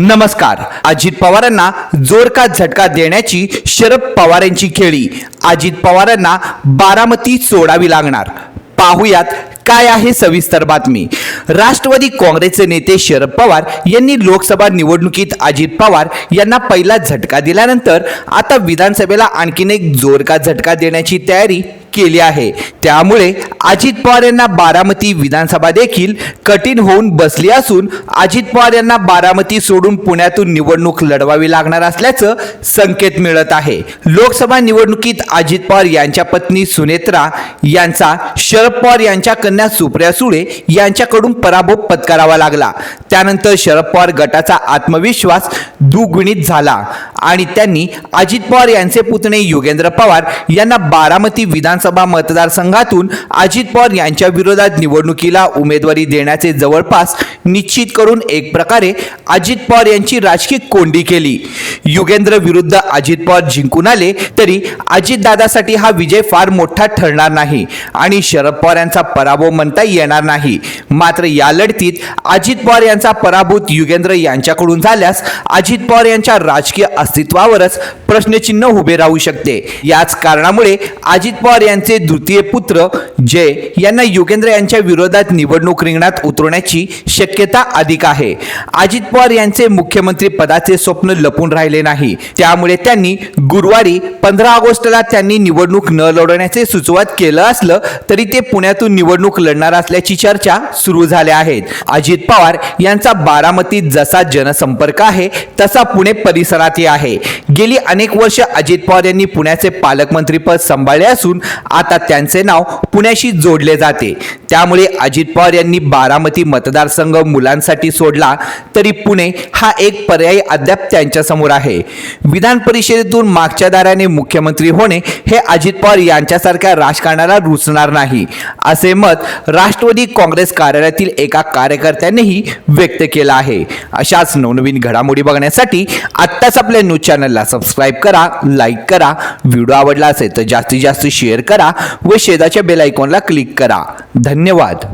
नमस्कार. अजित पवारांना जोर का झटका देण्याची शरद पवार यांची खेळी. अजित पवारांना बारामती सोडावी लागणार. पाहुयात काय आहे सविस्तर बातमी. राष्ट्रवादी काँग्रेसचे नेते शरद पवार यांनी लोकसभा निवडणुकीत अजित पवार यांना पहिला झटका दिल्यानंतर आता विधानसभेला आणखीन एक जोरकात झटका देण्याची तयारी केली आहे. त्यामुळे अजित पवार यांना बारामती विधानसभा देखील कठीण होऊन बसली असून अजित पवार यांना बारामती सोडून पुण्यातून निवडणूक लढवावी लागणार असल्याचं संकेत मिळत आहे. लोकसभा निवडणुकीत अजित पवार यांच्या पत्नी सुनेत्रा यांचा शरद पवार यांच्या कन्या सुप्रिया सुळे यांच्याकडून पराभव पत्करावा लागला. त्यानंतर शरद पवार गटाचा आत्मविश्वास दुगुणित झाला आणि त्यांनी अजित पवार यांचे पुतणे योगेंद्र पवार यांना बारामती विधान विधानसभा मतदारसंघातून अजित पवार यांच्या विरोधात निवडणुकीला उमेदवारी देण्याचे जवळपास निश्चित करून एक प्रकारे अजित पवार यांची राजकीय कोंडी केली. युगेंद्र विरुद्ध अजित पवार जिंकून आले तरी अजितदादासाठी हा विजय फार मोठा ठरणार नाही आणि शरद पवार यांचा पराभव म्हणता येणार नाही. मात्र या लढतीत अजित पवार यांचा पराभूत युगेंद्र यांच्याकडून झाल्यास अजित पवार यांच्या राजकीय अस्तित्वावरच प्रश्नचिन्ह उभे राहू शकते. याच कारणामुळे अजित पवार यांचे द्वितीय पुत्र जय यांना योगेंद्र यांच्या विरोधात निवडणूक रिंगणात उतरवण्याची शक्यता अधिक आहे. अजित पवार यांचे मुख्यमंत्री पदाचे स्वप्न लपून राहिले नाही. त्यामुळे त्यांनी गुरुवारी पंधरा ऑगस्टला त्यांनी निवडणूक न लढवण्याचे सुचवत केलं असलं तरी ते पुण्यातून निवडणूक लढणार असल्याची चर्चा सुरू झाल्या आहेत. अजित पवार यांचा बारामतीत जसा जनसंपर्क आहे तसा पुणे परिसरातही आहे. गेली अनेक वर्ष अजित पवार यांनी पुण्याचे पालकमंत्रीपद सांभाळले असून आता त्यांचे नाव पुण्याशी जोडले जाते. त्यामुळे अजित पवार यांनी बारामती मतदारसंघ मुलांसाठी सोडला तरी पुणे हा एक पर्याय अद्याप त्यांच्यासमोर आहे. विधान परिषदेतून मागच्या दाराने मुख्यमंत्री होणे हे अजित पवार यांच्यासारख्या राजकारणाला रुचणार नाही असे मत राष्ट्रवादी काँग्रेस कार्यालयातील एका कार्यकर्त्यांनीही व्यक्त केलं आहे. अशाच नवनवीन घडामोडी बघण्यासाठी आत्ताच आपल्या न्यूज चॅनलला सबस्क्राईब करा लाईक करा. व्हिडिओ आवडला असेल तर जास्तीत जास्त शेअर करा व शेजाच्या बेल आयकॉनला क्लिक करा. धन्यवाद.